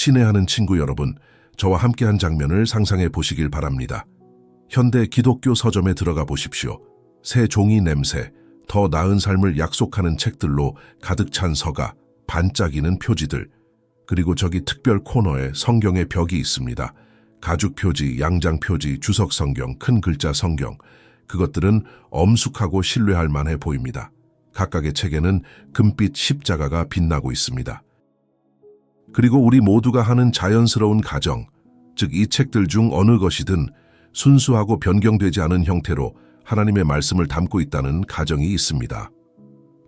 친애하는 친구 여러분, 저와 함께한 장면을 상상해 보시길 바랍니다. 현대 기독교 서점에 들어가 보십시오. 새 종이 냄새, 더 나은 삶을 약속하는 책들로 가득 찬 서가, 반짝이는 표지들, 그리고 저기 특별 코너에 성경의 벽이 있습니다. 가죽 표지, 양장 표지, 주석 성경, 큰 글자 성경. 그것들은 엄숙하고 신뢰할 만해 보입니다. 각각의 책에는 금빛 십자가가 빛나고 있습니다. 그리고 우리 모두가 하는 자연스러운 가정, 즉 이 책들 중 어느 것이든 순수하고 변경되지 않은 형태로 하나님의 말씀을 담고 있다는 가정이 있습니다.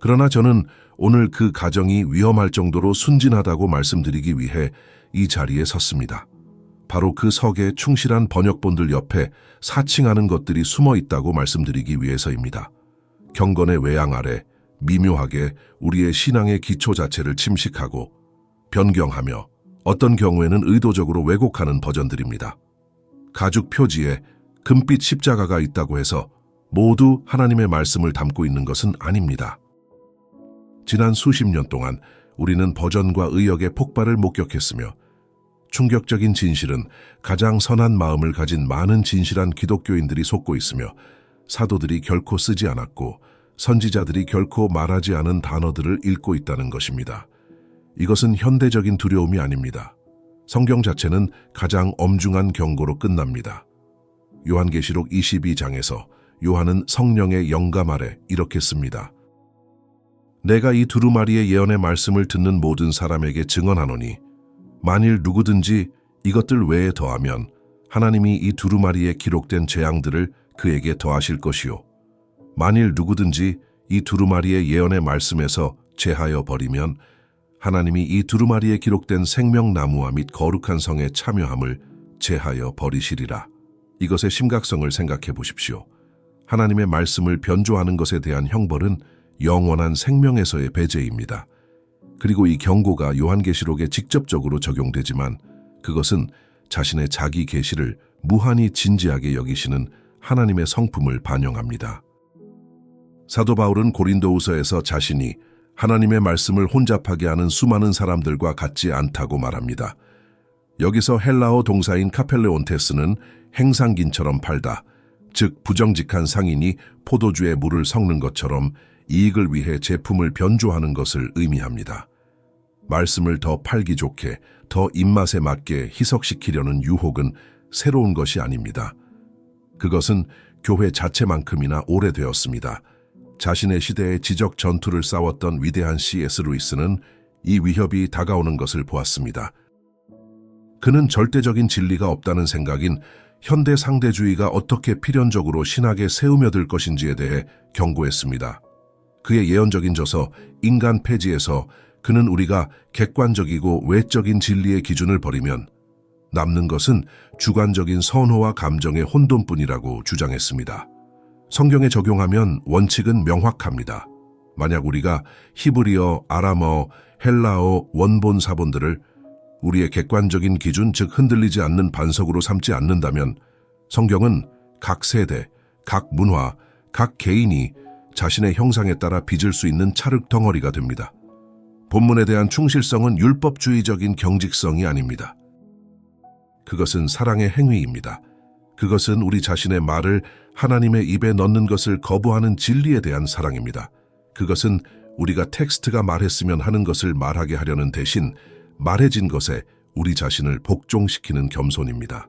그러나 저는 오늘 그 가정이 위험할 정도로 순진하다고 말씀드리기 위해 이 자리에 섰습니다. 바로 그 석에 충실한 번역본들 옆에 사칭하는 것들이 숨어 있다고 말씀드리기 위해서입니다. 경건의 외양 아래 미묘하게 우리의 신앙의 기초 자체를 침식하고 변경하며 어떤 경우에는 의도적으로 왜곡하는 버전들입니다. 가죽 표지에 금빛 십자가가 있다고 해서 모두 하나님의 말씀을 담고 있는 것은 아닙니다. 지난 수십 년 동안 우리는 버전과 의역의 폭발을 목격했으며 충격적인 진실은 가장 선한 마음을 가진 많은 진실한 기독교인들이 속고 있으며 사도들이 결코 쓰지 않았고 선지자들이 결코 말하지 않은 단어들을 읽고 있다는 것입니다. 이것은 현대적인 두려움이 아닙니다. 성경 자체는 가장 엄중한 경고로 끝납니다. 요한계시록 22장에서 요한은 성령의 영감 아래 이렇게 씁니다. 내가 이 두루마리의 예언의 말씀을 듣는 모든 사람에게 증언하노니 만일 누구든지 이것들 외에 더하면 하나님이 이 두루마리에 기록된 재앙들을 그에게 더하실 것이요. 만일 누구든지 이 두루마리의 예언의 말씀에서 제하여 버리면 하나님이 이 두루마리에 기록된 생명나무와 및 거룩한 성에 참여함을 제하여 버리시리라. 이것의 심각성을 생각해 보십시오. 하나님의 말씀을 변조하는 것에 대한 형벌은 영원한 생명에서의 배제입니다. 그리고 이 경고가 요한계시록에 직접적으로 적용되지만 그것은 자신의 자기 계시를 무한히 진지하게 여기시는 하나님의 성품을 반영합니다. 사도 바울은 고린도후서에서 자신이 하나님의 말씀을 혼잡하게 하는 수많은 사람들과 같지 않다고 말합니다. 여기서 헬라어 동사인 카펠레온테스는 행상긴처럼 팔다, 즉 부정직한 상인이 포도주에 물을 섞는 것처럼 이익을 위해 제품을 변조하는 것을 의미합니다. 말씀을 더 팔기 좋게, 더 입맛에 맞게 희석시키려는 유혹은 새로운 것이 아닙니다. 그것은 교회 자체만큼이나 오래되었습니다. 자신의 시대에 지적 전투를 싸웠던 위대한 C.S. 루이스는 이 위협이 다가오는 것을 보았습니다. 그는 절대적인 진리가 없다는 생각인 현대 상대주의가 어떻게 필연적으로 신학에 세우며들 것인지에 대해 경고했습니다. 그의 예언적인 저서 인간 폐지에서 그는 우리가 객관적이고 외적인 진리의 기준을 버리면 남는 것은 주관적인 선호와 감정의 혼돈뿐이라고 주장했습니다. 성경에 적용하면 원칙은 명확합니다. 만약 우리가 히브리어, 아람어, 헬라어, 원본 사본들을 우리의 객관적인 기준, 즉 흔들리지 않는 반석으로 삼지 않는다면 성경은 각 세대, 각 문화, 각 개인이 자신의 형상에 따라 빚을 수 있는 찰흙 덩어리가 됩니다. 본문에 대한 충실성은 율법주의적인 경직성이 아닙니다. 그것은 사랑의 행위입니다. 그것은 우리 자신의 말을 하나님의 입에 넣는 것을 거부하는 진리에 대한 사랑입니다. 그것은 우리가 텍스트가 말했으면 하는 것을 말하게 하려는 대신 말해진 것에 우리 자신을 복종시키는 겸손입니다.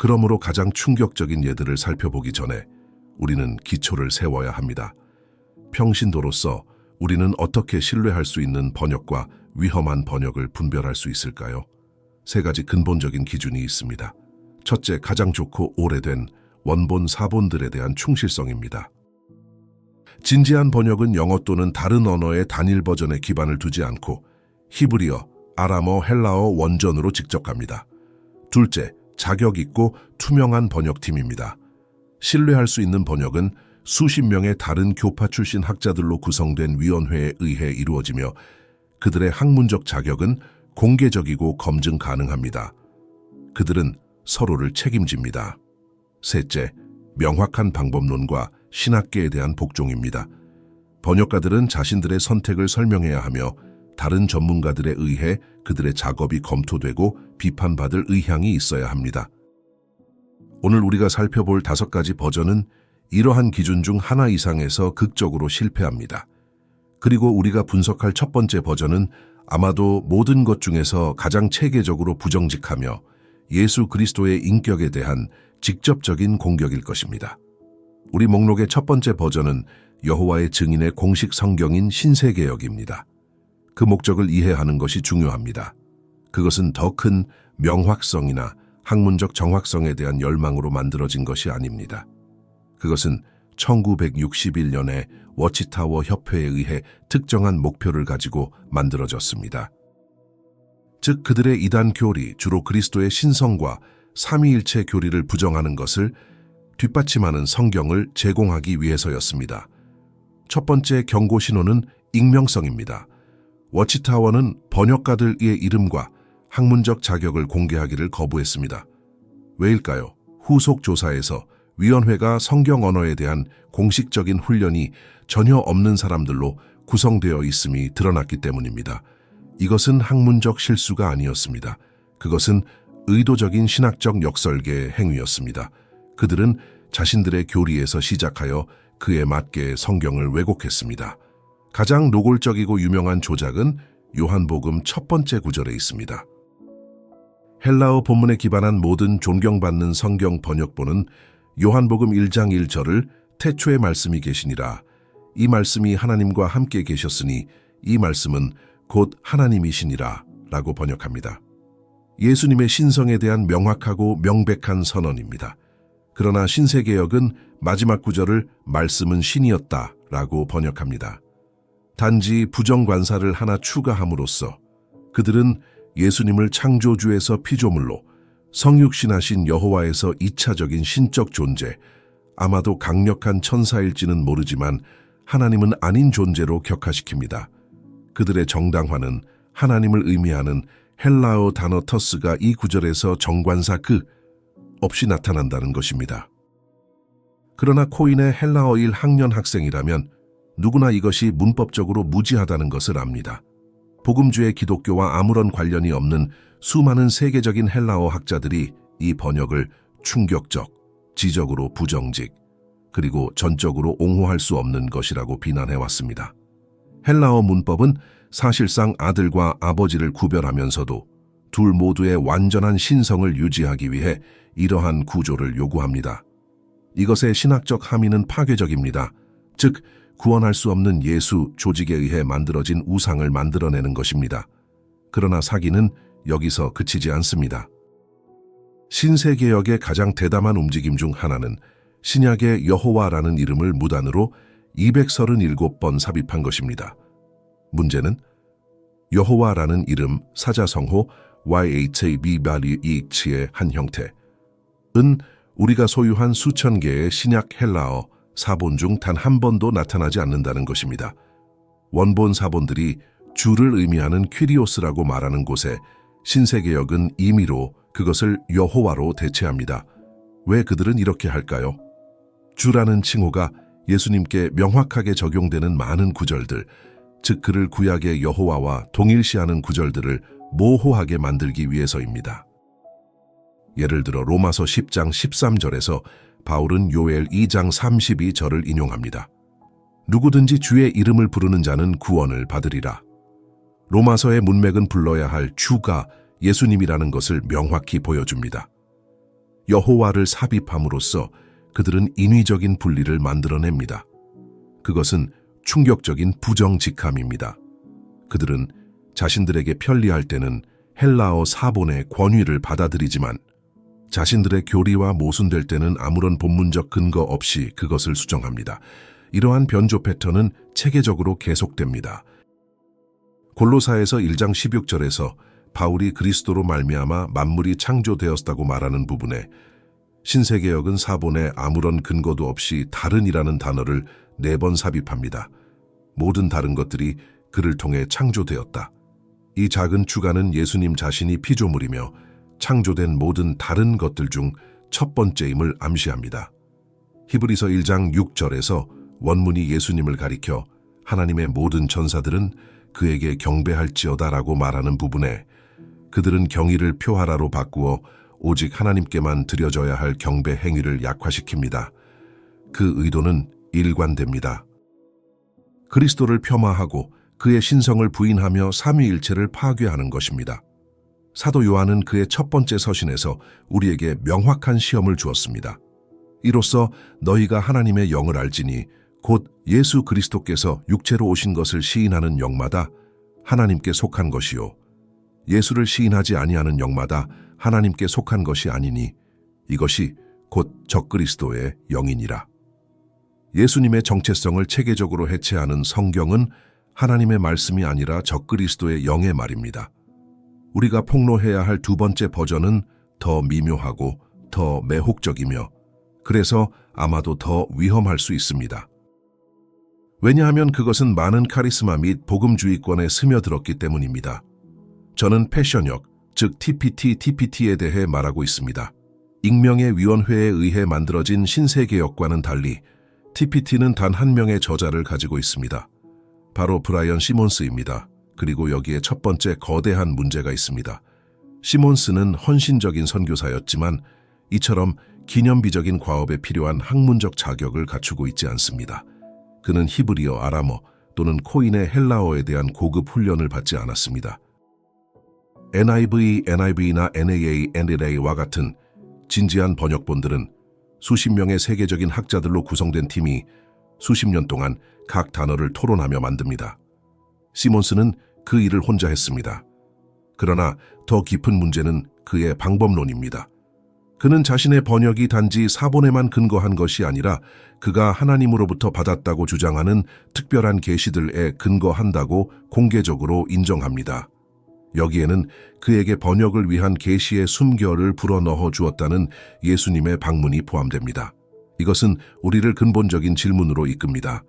그러므로 가장 충격적인 예들을 살펴보기 전에 우리는 기초를 세워야 합니다. 평신도로서 우리는 어떻게 신뢰할 수 있는 번역과 위험한 번역을 분별할 수 있을까요? 세 가지 근본적인 기준이 있습니다. 첫째, 가장 좋고 오래된 원본 사본들에 대한 충실성입니다. 진지한 번역은 영어 또는 다른 언어의 단일 버전에 기반을 두지 않고 히브리어, 아람어, 헬라어 원전으로 직접 갑니다. 둘째, 자격 있고 투명한 번역팀입니다. 신뢰할 수 있는 번역은 수십 명의 다른 교파 출신 학자들로 구성된 위원회에 의해 이루어지며 그들의 학문적 자격은 공개적이고 검증 가능합니다. 그들은 서로를 책임집니다. 셋째, 명확한 방법론과 신학계에 대한 복종입니다. 번역가들은 자신들의 선택을 설명해야 하며 다른 전문가들에 의해 그들의 작업이 검토되고 비판받을 의향이 있어야 합니다. 오늘 우리가 살펴볼 다섯 가지 버전은 이러한 기준 중 하나 이상에서 극적으로 실패합니다. 그리고 우리가 분석할 첫 번째 버전은 아마도 모든 것 중에서 가장 체계적으로 부정직하며 예수 그리스도의 인격에 대한 직접적인 공격일 것입니다. 우리 목록의 첫 번째 버전은 여호와의 증인의 공식 성경인 신세계역입니다. 그 목적을 이해하는 것이 중요합니다. 그것은 더 큰 명확성이나 학문적 정확성에 대한 열망으로 만들어진 것이 아닙니다. 그것은 1961년에 워치타워 협회에 의해 특정한 목표를 가지고 만들어졌습니다. 즉 그들의 이단 교리, 주로 그리스도의 신성과 삼위일체 교리를 부정하는 것을 뒷받침하는 성경을 제공하기 위해서였습니다. 첫 번째 경고 신호는 익명성입니다. 워치타워는 번역가들의 이름과 학문적 자격을 공개하기를 거부했습니다. 왜일까요? 후속 조사에서 위원회가 성경 언어에 대한 공식적인 훈련이 전혀 없는 사람들로 구성되어 있음이 드러났기 때문입니다. 이것은 학문적 실수가 아니었습니다. 그것은 의도적인 신학적 역설계 행위였습니다. 그들은 자신들의 교리에서 시작하여 그에 맞게 성경을 왜곡했습니다. 가장 노골적이고 유명한 조작은 요한복음 첫 번째 구절에 있습니다. 헬라어 본문에 기반한 모든 존경받는 성경 번역본은 요한복음 1장 1절을 태초의 말씀이 계시니라. 이 말씀이 하나님과 함께 계셨으니 이 말씀은 곧 하나님이시니라 라고 번역합니다. 예수님의 신성에 대한 명확하고 명백한 선언입니다. 그러나 신세계역은 마지막 구절을 말씀은 신이었다 라고 번역합니다. 단지 부정관사를 하나 추가함으로써 그들은 예수님을 창조주에서 피조물로 성육신하신 여호와에서 이차적인 신적 존재, 아마도 강력한 천사일지는 모르지만 하나님은 아닌 존재로 격화시킵니다. 그들의 정당화는 하나님을 의미하는 헬라어 단어 터스가 이 구절에서 정관사 그 없이 나타난다는 것입니다. 그러나 코인의 헬라어일 학년 학생이라면 누구나 이것이 문법적으로 무지하다는 것을 압니다. 복음주의 기독교와 아무런 관련이 없는 수많은 세계적인 헬라어 학자들이 이 번역을 충격적, 지적으로 부정직, 그리고 전적으로 옹호할 수 없는 것이라고 비난해왔습니다. 헬라어 문법은 사실상 아들과 아버지를 구별하면서도 둘 모두의 완전한 신성을 유지하기 위해 이러한 구조를 요구합니다. 이것의 신학적 함의는 파괴적입니다. 즉, 구원할 수 없는 예수 조직에 의해 만들어진 우상을 만들어내는 것입니다. 그러나 사기는 여기서 그치지 않습니다. 신세계역의 가장 대담한 움직임 중 하나는 신약의 여호와라는 이름을 무단으로 237번 삽입한 것입니다. 문제는 여호와라는 이름 사자성호 YHBBH의 한 형태, 은 우리가 소유한 수천 개의 신약 헬라어 사본 중 단 한 번도 나타나지 않는다는 것입니다. 원본 사본들이 주를 의미하는 퀴리오스라고 말하는 곳에 신세계역은 임의로 그것을 여호와로 대체합니다. 왜 그들은 이렇게 할까요? 주라는 칭호가 예수님께 명확하게 적용되는 많은 구절들, 즉 그를 구약의 여호와와 동일시하는 구절들을 모호하게 만들기 위해서입니다. 예를 들어 로마서 10장 13절에서 바울은 요엘 2장 32절을 인용합니다. 누구든지 주의 이름을 부르는 자는 구원을 받으리라. 로마서의 문맥은 불러야 할 주가 예수님이라는 것을 명확히 보여줍니다. 여호와를 삽입함으로써 그들은 인위적인 분리를 만들어냅니다. 그것은 충격적인 부정직함입니다. 그들은 자신들에게 편리할 때는 헬라어 사본의 권위를 받아들이지만 자신들의 교리와 모순될 때는 아무런 본문적 근거 없이 그것을 수정합니다. 이러한 변조 패턴은 체계적으로 계속됩니다. 골로사에서 1장 16절에서 바울이 그리스도로 말미암아 만물이 창조되었다고 말하는 부분에 신세계역은 사본에 아무런 근거도 없이 다른이라는 단어를 네 번 삽입합니다. 모든 다른 것들이 그를 통해 창조되었다. 이 작은 주가는 예수님 자신이 피조물이며 창조된 모든 다른 것들 중 첫 번째임을 암시합니다. 히브리서 1장 6절에서 원문이 예수님을 가리켜 하나님의 모든 전사들은 그에게 경배할지어다라고 말하는 부분에 그들은 경의를 표하라로 바꾸어 오직 하나님께만 드려져야 할 경배 행위를 약화시킵니다. 그 의도는 일관됩니다. 그리스도를 폄하하고 그의 신성을 부인하며 삼위일체를 파괴하는 것입니다. 사도 요한은 그의 첫 번째 서신에서 우리에게 명확한 시험을 주었습니다. 이로써 너희가 하나님의 영을 알지니 곧 예수 그리스도께서 육체로 오신 것을 시인하는 영마다 하나님께 속한 것이요 예수를 시인하지 아니하는 영마다 하나님께 속한 것이 아니니 이것이 곧 적그리스도의 영이니라. 예수님의 정체성을 체계적으로 해체하는 성경은 하나님의 말씀이 아니라 적그리스도의 영의 말입니다. 우리가 폭로해야 할 두 번째 버전은 더 미묘하고 더 매혹적이며 그래서 아마도 더 위험할 수 있습니다. 왜냐하면 그것은 많은 카리스마 및 복음주의권에 스며들었기 때문입니다. 저는 패션역, 즉 TPT, TPT에 대해 말하고 있습니다. 익명의 위원회에 의해 만들어진 신세계역과는 달리 TPT는 단 한 명의 저자를 가지고 있습니다. 바로 브라이언 시몬스입니다. 그리고 여기에 첫 번째 거대한 문제가 있습니다. 시몬스는 헌신적인 선교사였지만 이처럼 기념비적인 과업에 필요한 학문적 자격을 갖추고 있지 않습니다. 그는 히브리어, 아람어 또는 코인의 헬라어에 대한 고급 훈련을 받지 않았습니다. NIV, NIV나 NAA, NLA와 같은 진지한 번역본들은 수십 명의 세계적인 학자들로 구성된 팀이 수십 년 동안 각 단어를 토론하며 만듭니다. 시몬스는 그 일을 혼자 했습니다. 그러나 더 깊은 문제는 그의 방법론입니다. 그는 자신의 번역이 단지 사본에만 근거한 것이 아니라 그가 하나님으로부터 받았다고 주장하는 특별한 계시들에 근거한다고 공개적으로 인정합니다. 여기에는 그에게 번역을 위한 계시의 숨결을 불어넣어 주었다는 예수님의 방문이 포함됩니다. 이것은 우리를 근본적인 질문으로 이끕니다.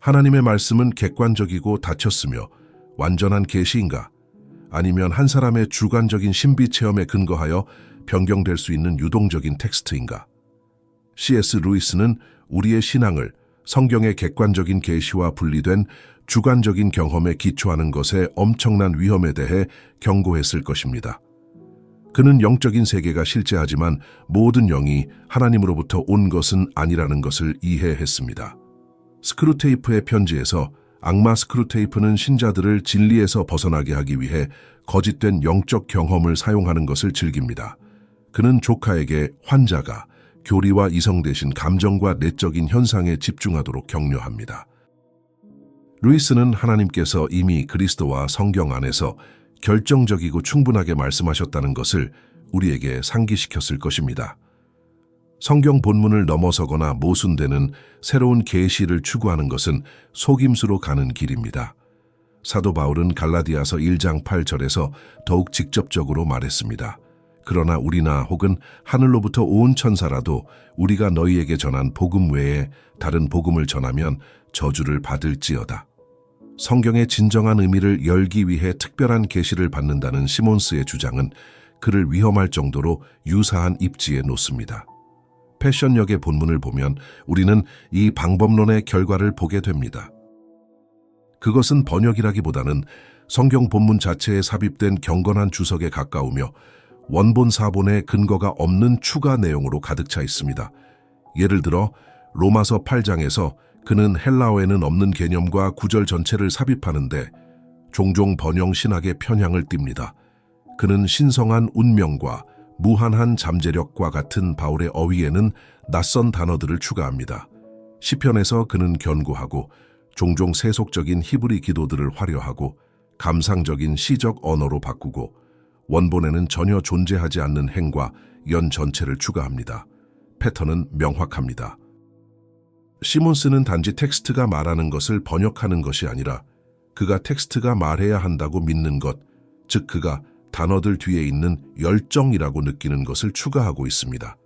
하나님의 말씀은 객관적이고 닫혔으며 완전한 계시인가? 아니면 한 사람의 주관적인 신비 체험에 근거하여 변경될 수 있는 유동적인 텍스트인가? C.S. 루이스는 우리의 신앙을 성경의 객관적인 계시와 분리된 주관적인 경험에 기초하는 것의 엄청난 위험에 대해 경고했을 것입니다. 그는 영적인 세계가 실제하지만 모든 영이 하나님으로부터 온 것은 아니라는 것을 이해했습니다. 스크루테이프의 편지에서 악마 스크루테이프는 신자들을 진리에서 벗어나게 하기 위해 거짓된 영적 경험을 사용하는 것을 즐깁니다. 그는 조카에게 환자가 교리와 이성 대신 감정과 내적인 현상에 집중하도록 격려합니다. 루이스는 하나님께서 이미 그리스도와 성경 안에서 결정적이고 충분하게 말씀하셨다는 것을 우리에게 상기시켰을 것입니다. 성경 본문을 넘어서거나 모순되는 새로운 계시를 추구하는 것은 속임수로 가는 길입니다. 사도 바울은 갈라디아서 1장 8절에서 더욱 직접적으로 말했습니다. 그러나 우리나 혹은 하늘로부터 온 천사라도 우리가 너희에게 전한 복음 외에 다른 복음을 전하면 저주를 받을지어다. 성경의 진정한 의미를 열기 위해 특별한 계시를 받는다는 시몬스의 주장은 그를 위험할 정도로 유사한 입지에 놓습니다. 패션역의 본문을 보면 우리는 이 방법론의 결과를 보게 됩니다. 그것은 번역이라기보다는 성경 본문 자체에 삽입된 경건한 주석에 가까우며 원본 사본에 근거가 없는 추가 내용으로 가득 차 있습니다. 예를 들어 로마서 8장에서 그는 헬라어에는 없는 개념과 구절 전체를 삽입하는데 종종 번영 신학의 편향을 띱니다. 그는 신성한 운명과 무한한 잠재력과 같은 바울의 어휘에는 낯선 단어들을 추가합니다. 시편에서 그는 견고하고 종종 세속적인 히브리 기도들을 화려하고 감상적인 시적 언어로 바꾸고 원본에는 전혀 존재하지 않는 행과 연 전체를 추가합니다. 패턴은 명확합니다. 시몬스는 단지 텍스트가 말하는 것을 번역하는 것이 아니라 그가 텍스트가 말해야 한다고 믿는 것, 즉 그가 단어들 뒤에 있는 열정이라고 느끼는 것을 추가하고 있습니다.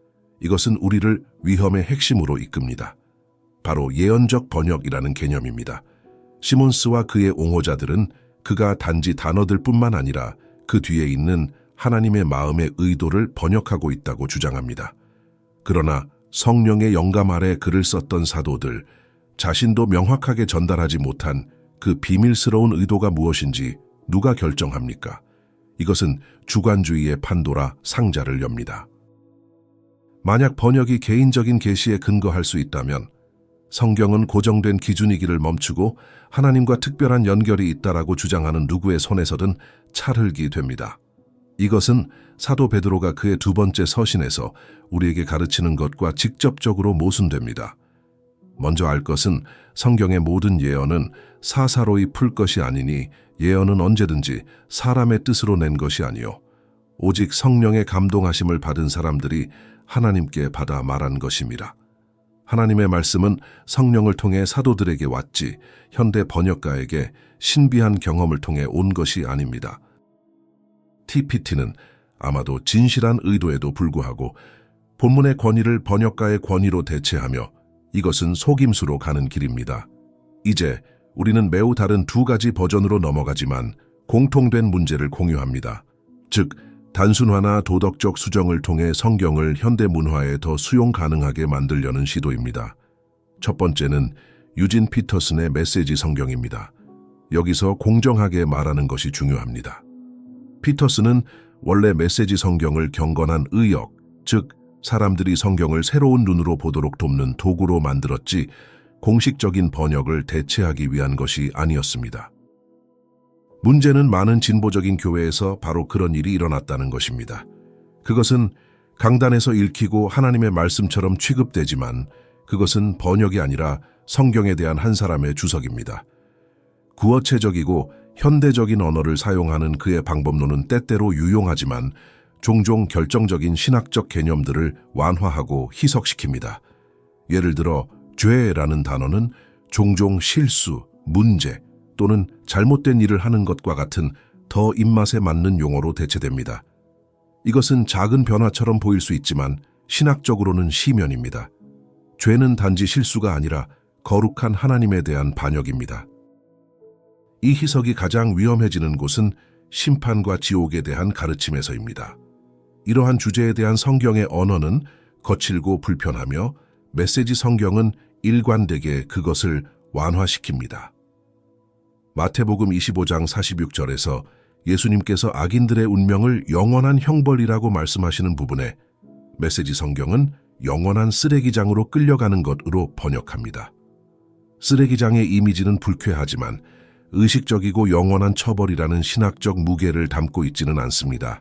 이것은 우리를 위험의 핵심으로 이끕니다. 바로 예언적 번역이라는 개념입니다. 시몬스와 그의 옹호자들은 그가 단지 단어들 뿐만 아니라 그 뒤에 있는 하나님의 마음의 의도를 번역하고 있다고 주장합니다. 그러나 성령의 영감 아래 글을 썼던 사도들, 자신도 명확하게 전달하지 못한 그 비밀스러운 의도가 무엇인지 누가 결정합니까? 이것은 주관주의의 판도라 상자를 엽니다. 만약 번역이 개인적인 계시에 근거할 수 있다면 성경은 고정된 기준이기를 멈추고 하나님과 특별한 연결이 있다라고 주장하는 누구의 손에서든 찰흙이 됩니다. 이것은 사도 베드로가 그의 두 번째 서신에서 우리에게 가르치는 것과 직접적으로 모순됩니다. 먼저 알 것은 성경의 모든 예언은 사사로이 풀 것이 아니니 예언은 언제든지 사람의 뜻으로 낸 것이 아니요 오직 성령의 감동하심을 받은 사람들이 하나님께 받아 말한 것입니다. 하나님의 말씀은 성령을 통해 사도들에게 왔지 현대 번역가에게 신비한 경험을 통해 온 것이 아닙니다. TPT는 아마도 진실한 의도에도 불구하고 본문의 권위를 번역가의 권위로 대체하며 이것은 속임수로 가는 길입니다. 이제 우리는 매우 다른 두 가지 버전으로 넘어가지만 공통된 문제를 공유합니다. 즉, 단순화나 도덕적 수정을 통해 성경을 현대 문화에 더 수용 가능하게 만들려는 시도입니다. 첫 번째는 유진 피터슨의 메시지 성경입니다. 여기서 공정하게 말하는 것이 중요합니다. 피터슨은 원래 메시지 성경을 경건한 의역, 즉 사람들이 성경을 새로운 눈으로 보도록 돕는 도구로 만들었지 공식적인 번역을 대체하기 위한 것이 아니었습니다. 문제는 많은 진보적인 교회에서 바로 그런 일이 일어났다는 것입니다. 그것은 강단에서 읽히고 하나님의 말씀처럼 취급되지만 그것은 번역이 아니라 성경에 대한 한 사람의 주석입니다. 구어체적이고 현대적인 언어를 사용하는 그의 방법론은 때때로 유용하지만 종종 결정적인 신학적 개념들을 완화하고 희석시킵니다. 예를 들어 죄라는 단어는 종종 실수, 문제 또는 잘못된 일을 하는 것과 같은 더 입맛에 맞는 용어로 대체됩니다. 이것은 작은 변화처럼 보일 수 있지만 신학적으로는 시면입니다. 죄는 단지 실수가 아니라 거룩한 하나님에 대한 반역입니다. 이 희석이 가장 위험해지는 곳은 심판과 지옥에 대한 가르침에서입니다. 이러한 주제에 대한 성경의 언어는 거칠고 불편하며 메시지 성경은 일관되게 그것을 완화시킵니다. 마태복음 25장 46절에서 예수님께서 악인들의 운명을 영원한 형벌이라고 말씀하시는 부분에 메시지 성경은 영원한 쓰레기장으로 끌려가는 것으로 번역합니다. 쓰레기장의 이미지는 불쾌하지만 의식적이고 영원한 처벌이라는 신학적 무게를 담고 있지는 않습니다.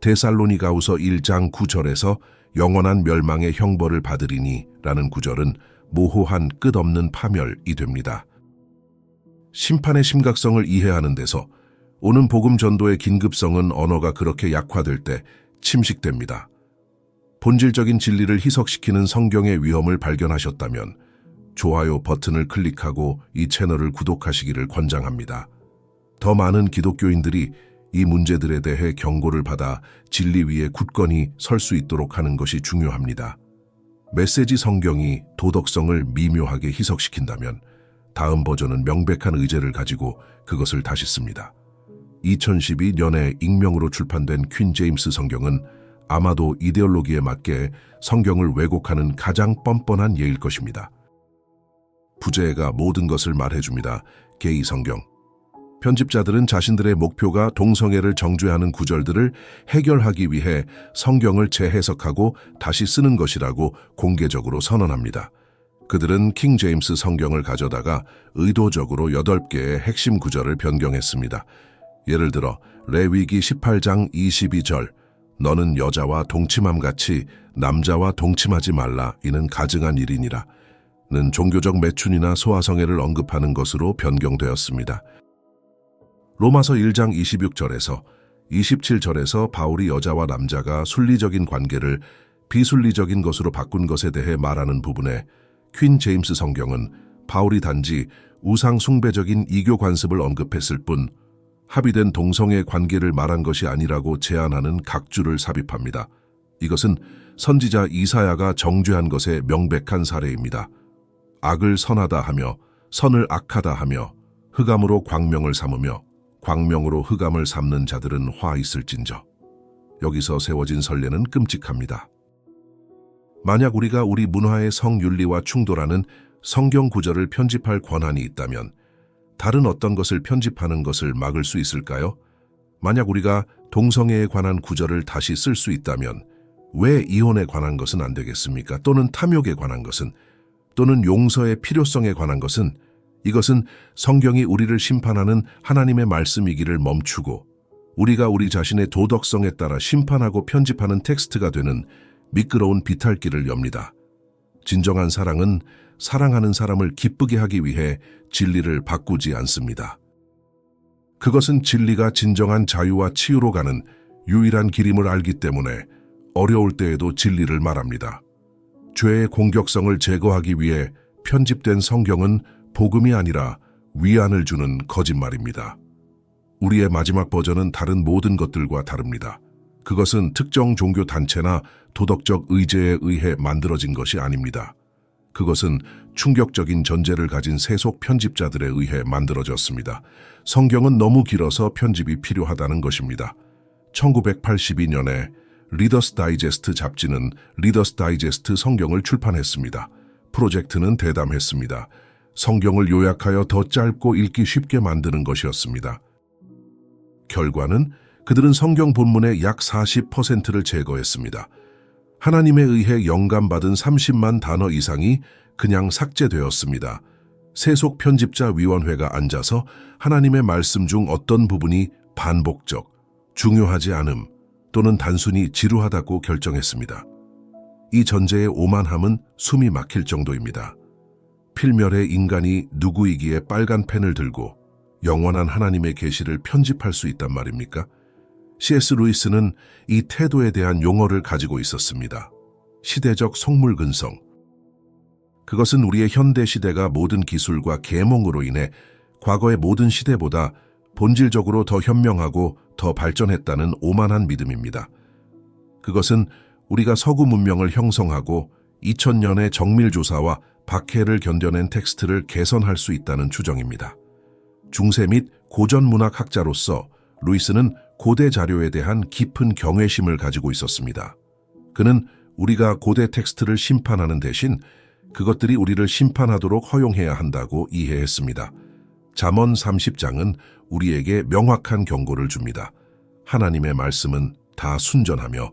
데살로니가우서 1장 9절에서 영원한 멸망의 형벌을 받으리니 라는 구절은 모호한 끝없는 파멸이 됩니다. 심판의 심각성을 이해하는 데서 오는 복음 전도의 긴급성은 언어가 그렇게 약화될 때 침식됩니다. 본질적인 진리를 희석시키는 성경의 위험을 발견하셨다면 좋아요 버튼을 클릭하고 이 채널을 구독하시기를 권장합니다. 더 많은 기독교인들이 이 문제들에 대해 경고를 받아 진리 위에 굳건히 설 수 있도록 하는 것이 중요합니다. 메시지 성경이 도덕성을 미묘하게 희석시킨다면 다음 버전은 명백한 의제를 가지고 그것을 다시 씁니다. 2012년에 익명으로 출판된 퀸 제임스 성경은 아마도 이데올로기에 맞게 성경을 왜곡하는 가장 뻔뻔한 예일 것입니다. 부제가 모든 것을 말해줍니다. 게이 성경. 편집자들은 자신들의 목표가 동성애를 정죄하는 구절들을 해결하기 위해 성경을 재해석하고 다시 쓰는 것이라고 공개적으로 선언합니다. 그들은 킹 제임스 성경을 가져다가 의도적으로 8개의 핵심 구절을 변경했습니다. 예를 들어 레위기 18장 22절 너는 여자와 동침함 같이 남자와 동침하지 말라 이는 가증한 일이니라 는 종교적 매춘이나 소아성애를 언급하는 것으로 변경되었습니다. 로마서 1장 26절에서 27절에서 바울이 여자와 남자가 순리적인 관계를 비순리적인 것으로 바꾼 것에 대해 말하는 부분에 퀸 제임스 성경은 바울이 단지 우상 숭배적인 이교 관습을 언급했을 뿐 합의된 동성애 관계를 말한 것이 아니라고 제안하는 각주를 삽입합니다. 이것은 선지자 이사야가 정죄한 것의 명백한 사례입니다. 악을 선하다 하며 선을 악하다 하며 흑암으로 광명을 삼으며 광명으로 흑암을 삼는 자들은 화 있을진저. 여기서 세워진 선례는 끔찍합니다. 만약 우리가 우리 문화의 성윤리와 충돌하는 성경 구절을 편집할 권한이 있다면 다른 어떤 것을 편집하는 것을 막을 수 있을까요? 만약 우리가 동성애에 관한 구절을 다시 쓸 수 있다면 왜 이혼에 관한 것은 안 되겠습니까? 또는 탐욕에 관한 것은 또는 용서의 필요성에 관한 것은 이것은 성경이 우리를 심판하는 하나님의 말씀이기를 멈추고 우리가 우리 자신의 도덕성에 따라 심판하고 편집하는 텍스트가 되는 미끄러운 비탈길을 엽니다. 진정한 사랑은 사랑하는 사람을 기쁘게 하기 위해 진리를 바꾸지 않습니다. 그것은 진리가 진정한 자유와 치유로 가는 유일한 길임을 알기 때문에 어려울 때에도 진리를 말합니다. 죄의 공격성을 제거하기 위해 편집된 성경은 복음이 아니라 위안을 주는 거짓말입니다. 우리의 마지막 버전은 다른 모든 것들과 다릅니다. 그것은 특정 종교 단체나 도덕적 의제에 의해 만들어진 것이 아닙니다. 그것은 충격적인 전제를 가진 세속 편집자들에 의해 만들어졌습니다. 성경은 너무 길어서 편집이 필요하다는 것입니다. 1982년에 리더스 다이제스트 잡지는 리더스 다이제스트 성경을 출판했습니다. 프로젝트는 대담했습니다. 성경을 요약하여 더 짧고 읽기 쉽게 만드는 것이었습니다. 결과는 그들은 성경 본문의 약 40%를 제거했습니다. 하나님에 의해 영감받은 30만 단어 이상이 그냥 삭제되었습니다. 세속 편집자 위원회가 앉아서 하나님의 말씀 중 어떤 부분이 반복적, 중요하지 않음 또는 단순히 지루하다고 결정했습니다. 이 전제의 오만함은 숨이 막힐 정도입니다. 필멸의 인간이 누구이기에 빨간 펜을 들고 영원한 하나님의 계시를 편집할 수 있단 말입니까? C.S. 루이스는 이 태도에 대한 용어를 가지고 있었습니다. 시대적 속물근성. 그것은 우리의 현대 시대가 모든 기술과 계몽으로 인해 과거의 모든 시대보다 본질적으로 더 현명하고 더 발전했다는 오만한 믿음입니다. 그것은 우리가 서구 문명을 형성하고 2000년의 정밀조사와 박해를 견뎌낸 텍스트를 개선할 수 있다는 추정입니다. 중세 및 고전 문학 학자로서 루이스는 고대 자료에 대한 깊은 경외심을 가지고 있었습니다. 그는 우리가 고대 텍스트를 심판하는 대신 그것들이 우리를 심판하도록 허용해야 한다고 이해했습니다. 잠언 30장은 우리에게 명확한 경고를 줍니다. 하나님의 말씀은 다 순전하며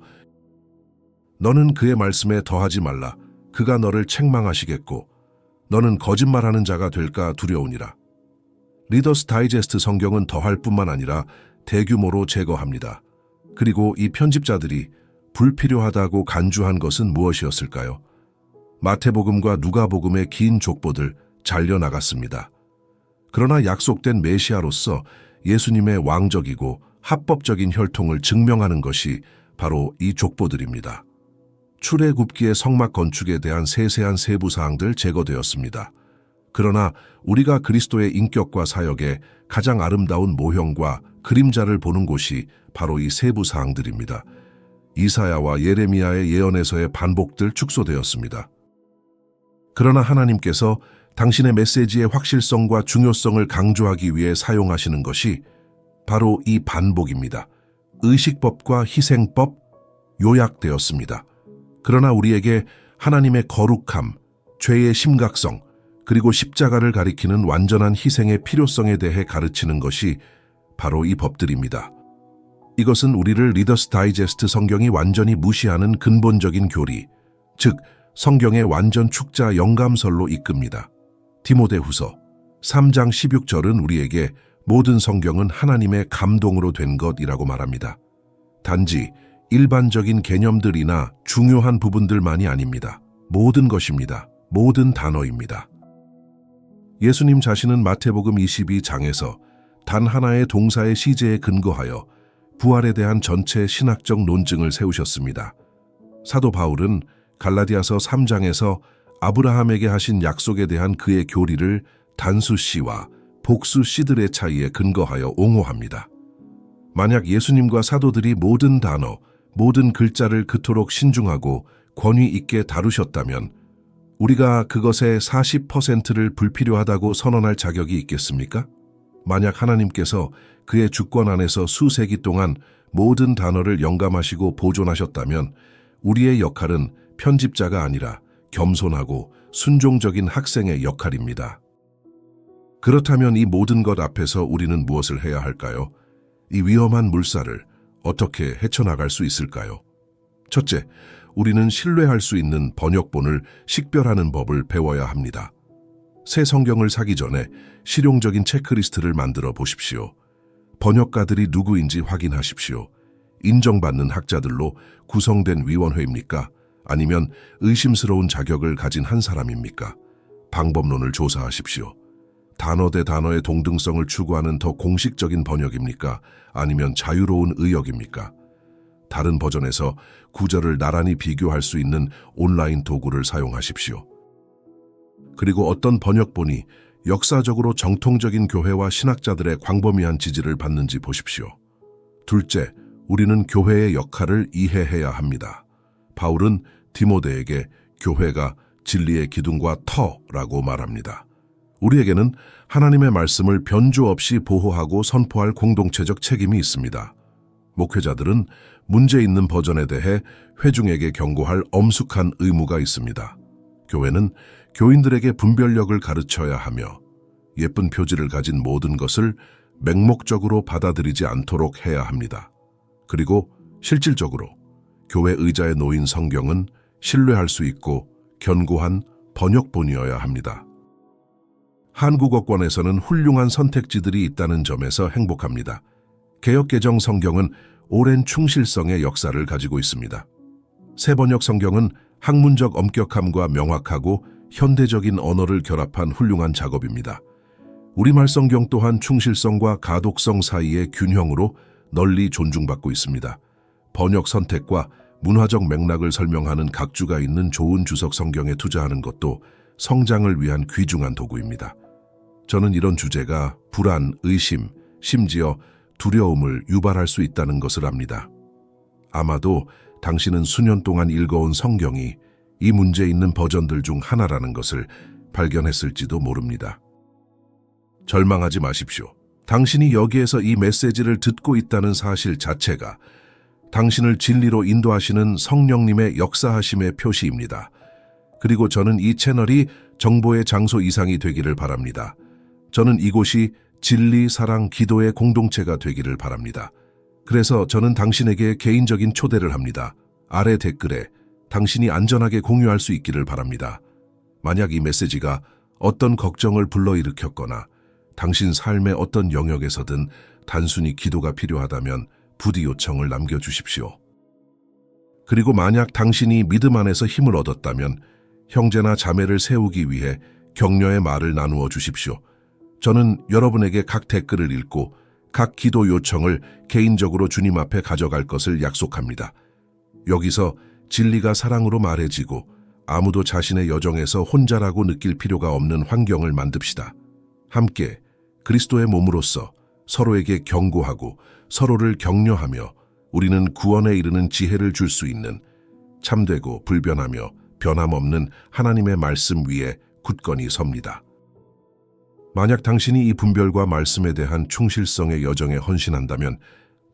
너는 그의 말씀에 더하지 말라. 그가 너를 책망하시겠고 너는 거짓말하는 자가 될까 두려우니라. 리더스 다이제스트 성경은 더할 뿐만 아니라 대규모로 제거합니다. 그리고 이 편집자들이 불필요하다고 간주한 것은 무엇이었을까요? 마태복음과 누가복음의 긴 족보들 잘려나갔습니다. 그러나 약속된 메시아로서 예수님의 왕적이고 합법적인 혈통을 증명하는 것이 바로 이 족보들입니다. 출애굽기의 성막 건축에 대한 세세한 세부 사항들 제거되었습니다. 그러나 우리가 그리스도의 인격과 사역에 가장 아름다운 모형과 그림자를 보는 곳이 바로 이 세부 사항들입니다. 이사야와 예레미야의 예언에서의 반복들 축소되었습니다. 그러나 하나님께서 당신의 메시지의 확실성과 중요성을 강조하기 위해 사용하시는 것이 바로 이 반복입니다. 의식법과 희생법 요약되었습니다. 그러나 우리에게 하나님의 거룩함, 죄의 심각성, 그리고 십자가를 가리키는 완전한 희생의 필요성에 대해 가르치는 것이 바로 이 법들입니다. 이것은 우리를 리더스 다이제스트 성경이 완전히 무시하는 근본적인 교리, 즉 성경의 완전 축자 영감설로 이끕니다. 디모데후서 3장 16절은 우리에게 모든 성경은 하나님의 감동으로 된 것이라고 말합니다. 단지 일반적인 개념들이나 중요한 부분들만이 아닙니다. 모든 것입니다. 모든 단어입니다. 예수님 자신은 마태복음 22장에서 단 하나의 동사의 시제에 근거하여 부활에 대한 전체 신학적 논증을 세우셨습니다. 사도 바울은 갈라디아서 3장에서 아브라함에게 하신 약속에 대한 그의 교리를 단수 씨와 복수 씨들의 차이에 근거하여 옹호합니다. 만약 예수님과 사도들이 모든 단어, 모든 글자를 그토록 신중하고 권위 있게 다루셨다면 우리가 그것의 40%를 불필요하다고 선언할 자격이 있겠습니까? 만약 하나님께서 그의 주권 안에서 수세기 동안 모든 단어를 영감하시고 보존하셨다면 우리의 역할은 편집자가 아니라 겸손하고 순종적인 학생의 역할입니다. 그렇다면 이 모든 것 앞에서 우리는 무엇을 해야 할까요? 이 위험한 물살을 어떻게 헤쳐나갈 수 있을까요? 첫째, 우리는 신뢰할 수 있는 번역본을 식별하는 법을 배워야 합니다. 새 성경을 사기 전에 실용적인 체크리스트를 만들어 보십시오. 번역가들이 누구인지 확인하십시오. 인정받는 학자들로 구성된 위원회입니까? 아니면 의심스러운 자격을 가진 한 사람입니까? 방법론을 조사하십시오. 단어 대 단어의 동등성을 추구하는 더 공식적인 번역입니까? 아니면 자유로운 의역입니까? 다른 버전에서 구절을 나란히 비교할 수 있는 온라인 도구를 사용하십시오. 그리고 어떤 번역본이 역사적으로 정통적인 교회와 신학자들의 광범위한 지지를 받는지 보십시오. 둘째, 우리는 교회의 역할을 이해해야 합니다. 바울은 디모데에게 교회가 진리의 기둥과 터라고 말합니다. 우리에게는 하나님의 말씀을 변조 없이 보호하고 선포할 공동체적 책임이 있습니다. 목회자들은 문제 있는 버전에 대해 회중에게 경고할 엄숙한 의무가 있습니다. 교회는 교인들에게 분별력을 가르쳐야 하며 예쁜 표지를 가진 모든 것을 맹목적으로 받아들이지 않도록 해야 합니다. 그리고 실질적으로 교회 의자에 놓인 성경은 신뢰할 수 있고 견고한 번역본이어야 합니다. 한국어권에서는 훌륭한 선택지들이 있다는 점에서 행복합니다. 개혁개정 성경은 오랜 충실성의 역사를 가지고 있습니다. 새번역 성경은 학문적 엄격함과 명확하고 현대적인 언어를 결합한 훌륭한 작업입니다. 우리말 성경 또한 충실성과 가독성 사이의 균형으로 널리 존중받고 있습니다. 번역 선택과 문화적 맥락을 설명하는 각주가 있는 좋은 주석 성경에 투자하는 것도 성장을 위한 귀중한 도구입니다. 저는 이런 주제가 불안, 의심, 심지어 두려움을 유발할 수 있다는 것을 압니다. 아마도 당신은 수년 동안 읽어온 성경이 이 문제 있는 버전들 중 하나라는 것을 발견했을지도 모릅니다. 절망하지 마십시오. 당신이 여기에서 이 메시지를 듣고 있다는 사실 자체가 당신을 진리로 인도하시는 성령님의 역사하심의 표시입니다. 그리고 저는 이 채널이 정보의 장소 이상이 되기를 바랍니다. 저는 이곳이 진리, 사랑, 기도의 공동체가 되기를 바랍니다. 그래서 저는 당신에게 개인적인 초대를 합니다. 아래 댓글에 당신이 안전하게 공유할 수 있기를 바랍니다. 만약 이 메시지가 어떤 걱정을 불러일으켰거나 당신 삶의 어떤 영역에서든 단순히 기도가 필요하다면 부디 요청을 남겨주십시오. 그리고 만약 당신이 믿음 안에서 힘을 얻었다면 형제나 자매를 세우기 위해 격려의 말을 나누어 주십시오. 저는 여러분에게 각 댓글을 읽고 각 기도 요청을 개인적으로 주님 앞에 가져갈 것을 약속합니다. 여기서 진리가 사랑으로 말해지고 아무도 자신의 여정에서 혼자라고 느낄 필요가 없는 환경을 만듭시다. 함께 그리스도의 몸으로서 서로에게 경고하고 서로를 격려하며 우리는 구원에 이르는 지혜를 줄 수 있는 참되고 불변하며 변함없는 하나님의 말씀 위에 굳건히 섭니다. 만약 당신이 이 분별과 말씀에 대한 충실성의 여정에 헌신한다면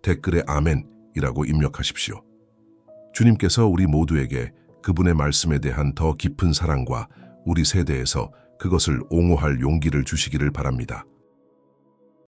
댓글에 아멘이라고 입력하십시오. 주님께서 우리 모두에게 그분의 말씀에 대한 더 깊은 사랑과 우리 세대에서 그것을 옹호할 용기를 주시기를 바랍니다.